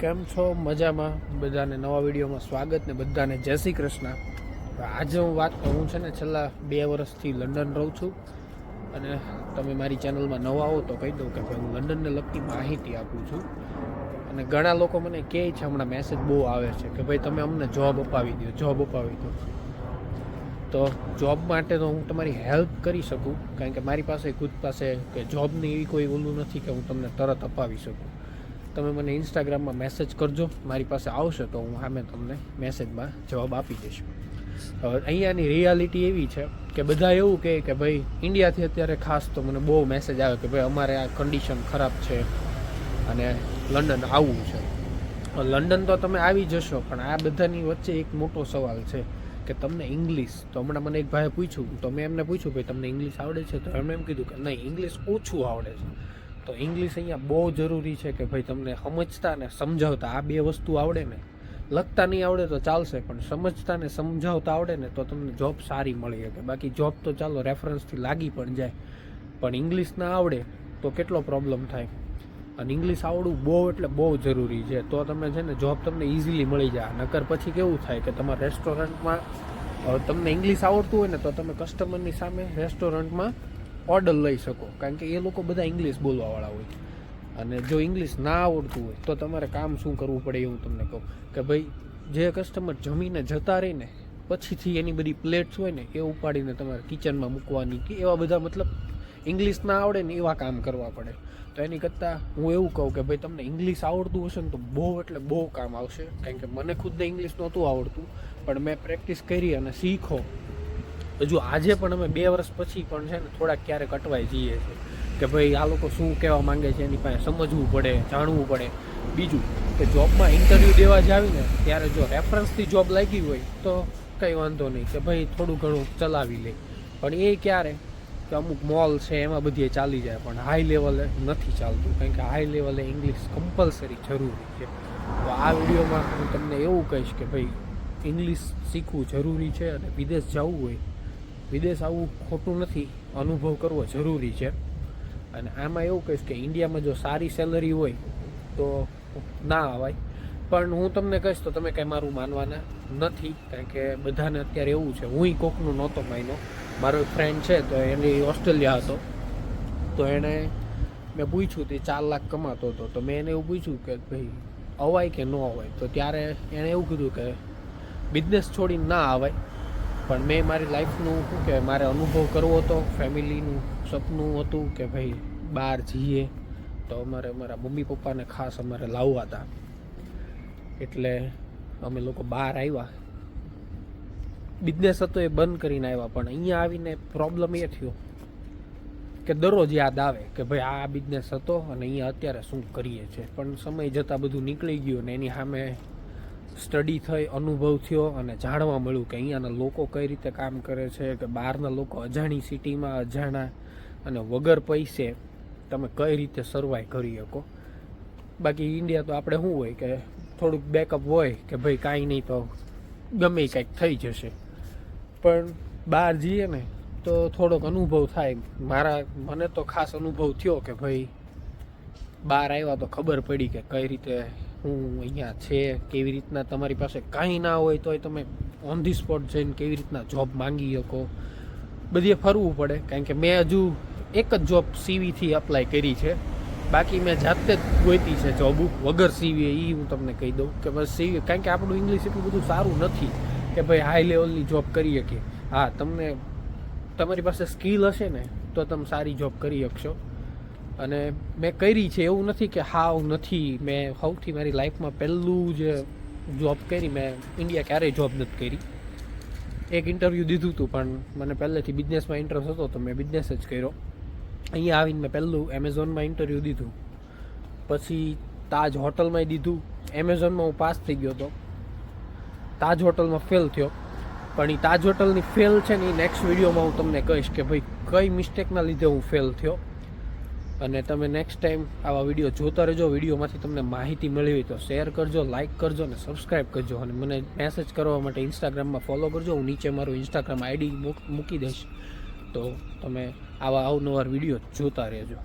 કેમ છો? મજામાં? બધાને નવા વિડીયોમાં સ્વાગત ને બધાને જય શ્રી કૃષ્ણ. આજે હું વાત કરું છે ને, છેલ્લા બે વર્ષથી લંડન રહું છું. અને તમે મારી ચેનલમાં નવા હો તો કહી દઉં કે ભાઈ હું લંડનને લગતી માહિતી આપું છું. અને ઘણા લોકો મને કહે છે, હમણાં મેસેજ બહુ આવે છે કે ભાઈ તમે અમને જોબ અપાવી દો જોબ અપાવી દો. તો જોબ માટે તો હું તમારી હેલ્પ કરી શકું, કારણ કે મારી પાસે ખુદ પાસે કે જોબની એવી કોઈ ઓલું નથી કે હું તમને તરત અપાવી શકું. તમે મને ઇન્સ્ટાગ્રામમાં મેસેજ કરજો. મારી પાસે આવશે તો હું સામે તમને મેસેજમાં જવાબ આપી દઈશ. અહીંયાની રિયાલિટી એવી છે કે બધા એવું કહે કે ભાઈ ઇન્ડિયાથી અત્યારે ખાસ તો મને બહુ મેસેજ આવે કે ભાઈ, અમારે આ કન્ડિશન ખરાબ છે અને લંડન આવવું છે. લંડન તો તમે આવી જશો, પણ આ બધાની વચ્ચે એક મોટો સવાલ છે કે તમને ઇંગ્લિશ તો હમણાં મને એક ભાઈએ પૂછ્યું, તો મેં એમને પૂછ્યું, ભાઈ, તમને ઇંગ્લિશ આવડે છે? તો એમણે એમ કીધું કે, નહીં ઇંગ્લિશ ઓછું આવડે છે. તો ઇંગ્લિશ અહીંયા બહુ જરૂરી છે કે ભાઈ તમને સમજતા ને સમજાવતા. આ બે વસ્તુ આવડે ને, લખતા નહીં આવડે તો ચાલશે, પણ સમજતા ને સમજાવતા આવડે ને તો તમને જોબ સારી મળી શકે. બાકી જોબ તો ચાલો રેફરન્સથી લાગી પણ જાય. પણ ઇંગ્લિશ ના આવડે તો કેટલો પ્રોબ્લેમ થાય? અને ઇંગ્લિશ આવડવું બહુ એટલે બહુ જરૂરી છે. તો તમે છે ને જોબ તમને ઇઝીલી મળી જાય. નકર પછી કેવું થાય કે તમારા રેસ્ટોરન્ટમાં તમને ઇંગ્લિશ આવડતું હોય ને તો તમે કસ્ટમરની સામે રેસ્ટોરન્ટમાં ઓર્ડર લઈ શકો. કારણ કે એ લોકો બધા ઇંગ્લિશ બોલવાવાળા હોય. અને જો ઇંગ્લિશ ના આવડતું હોય, તો તમારે કામ શું કરવું પડે એવું તમને કહું. કે ભાઈ, જે કસ્ટમર જમીને જતા રહે ને, પછીથી એની બધી પ્લેટ્સ હોય ને, એ ઉપાડીને તમારે કિચનમાં મૂકવાની કે એવા બધા મતલબ ઇંગ્લિશ ના આવડે ને એવા કામ કરવા પડે. તો એની કરતાં હું એવું કહું કે ભાઈ, તમને ઇંગ્લિશ આવડતું હશે ને તો બહુ એટલે બહુ કામ આવશે. કારણ કે મને ખુદને ઇંગ્લિશ નહોતું આવડતું, પણ મેં પ્રેક્ટિસ કરી અને શીખો. હજુ આજે પણ અમે બે વર્ષ પછી પણ છે ને થોડાક ક્યારેક અટવાઈ જઈએ છીએ કે ભાઈ આ લોકો શું કહેવા માંગે છે, એની પાસે સમજવું પડે, જાણવું પડે. બીજું કે જોબમાં ઇન્ટરવ્યૂ દેવા જાવી ને ત્યારે જો રેફરન્સથી જોબ લાગી હોય તો કંઈ વાંધો નહીં કે ભાઈ થોડું ઘણું ચલાવી લે. પણ એ ક્યારે કે અમુક મોલ છે એમાં બધી ચાલી જાય, પણ હાઈ લેવલે નથી ચાલતું, કારણ કે હાઈ લેવલે ઇંગ્લિશ કમ્પલસરી જરૂરી છે. તો આ વિડીયોમાં હું તમને એવું કહીશ કે ભાઈ ઇંગ્લિશ શીખવું જરૂરી છે અને વિદેશ જવું હોય વિદેશ આવવું ખોટું નથી, અનુભવ કરવો જરૂરી છે. અને આમાં એવું કહીશ કે ઇન્ડિયામાં જો સારી સેલરી હોય, તો ના આવાય પણ હું તમને કહીશ તો તમે કાંઈ મારું માનવાના નથી, કારણ કે બધાને અત્યારે એવું છે હું કોકનું નહોતો માન્યો. મારો ફ્રેન્ડ છે, તો એની ઓસ્ટ્રેલિયા હતો. તો એણે મેં પૂછ્યું તે ચાર લાખ કમાતો હતો, તો મેં એને એવું પૂછ્યું કે ભાઈ, અવાય કે ન અવાય? તો ત્યારે એણે એવું કીધું કે, બિઝનેસ છોડીને ના આવાય પણ મેં મારી લાઈફનું કે મારે અનુભવ કરવો હતો ફેમિલીનું સપનું હતું કે ભાઈ બહાર જઈએ. તો અમારે અમારા મમ્મી પપ્પાને ખાસ અમારે લાવવા હતા. એટલે અમે લોકો બહાર આવ્યા. બિઝનેસ હતો એ બંધ કરીને આવ્યા, પણ અહીંયા આવીને પ્રોબ્લેમ એ થયો કે દરરોજ યાદ આવે કે ભાઈ આ બિઝનેસ હતો અને અહીંયા અત્યારે શું કરીએ છીએ. પણ સમય જતાં બધું નીકળી ગયું ને એની સામે સ્ટડી થઈ, અનુભવ થયો અને જાણવા મળ્યું કે અહીંયાના લોકો કઈ રીતે કામ કરે છે, કે બહારના લોકો અજાણી સિટીમાં અજાણા અને વગર પૈસે તમે કઈ રીતે સર્વાઈ કરી શકો. બાકી ઇન્ડિયા તો આપણે શું હોય કે થોડુંક બેકઅપ હોય કે ભાઈ કાંઈ નહીં તો ગમે કાંઈક થઈ જશે. પણ બહાર જઈએ ને તો થોડોક અનુભવ થાય. મારા મને તો ખાસ અનુભવ થયો કે ભાઈ બહાર આવ્યા તો ખબર પડી કે કઈ રીતે હું અહીંયા છે, કેવી રીતના તમારી પાસે કાંઈ ના હોય તોય તમે ઓન ધી સ્પોટ જઈને કેવી રીતના જોબ માંગી શકો. બધે ફરવું પડે, કારણ કે મેં હજુ એક જ જોબ સીવીથી અપ્લાય કરી છે. બાકી મેં જાતે જ ગોતી છે જોબ વગર સીવી એ હું તમને કહી દઉં કે બસ સીવી કારણ કે આપણું ઇંગ્લિશ એટલું બધું સારું નથી કે ભાઈ હાઈ લેવલની જોબ કરી શકીએ. હા, તમને, તમારી પાસે સ્કિલ હશે ને, તો તમે સારી જોબ કરી શકશો. અને મેં કરી છે, એવું નથી કે હાવ નથી. મેં સૌથી મારી લાઈફમાં પહેલું જે જોબ કરી, મેં ઇન્ડિયા ક્યારેય જોબ નથી કરી. એક ઇન્ટરવ્યૂ દીધું હતું, પણ મને પહેલેથી બિઝનેસમાં ઇન્ટરેસ્ટ હતો, તો મેં બિઝનેસ જ કર્યો. અહીંયા આવીને મેં પહેલું એમેઝોનમાં ઇન્ટરવ્યૂ દીધું. પછી તાજ હોટલમાં દીધું. એમેઝોનમાં હું પાસ થઈ ગયો હતો. તાજ હોટલમાં ફેલ થયો. પણ એ તાજ હોટલની ફેલ છે ને એ નેક્સ્ટ વિડીયોમાં હું તમને કહીશ કે ભાઈ, કઈ મિસ્ટેકના લીધે હું ફેલ થયો. અને તમે નેક્સ્ટ ટાઈમ આવા વીડિયો જોતા રહેજો. વિડીયોમાંથી તમને માહિતી મળી હોય તો શેર કરજો લાઇક કરજો અને સબસ્ક્રાઈબ કરજો. અને મને મેસેજ કરવા માટે ઇન્સ્ટાગ્રામમાં ફોલો કરજો. હું નીચે મારું ઇન્સ્ટાગ્રામ આઈડી મૂકી દઈશ. તો તમે આવા અવનવાર વીડિયો જોતા રહેજો.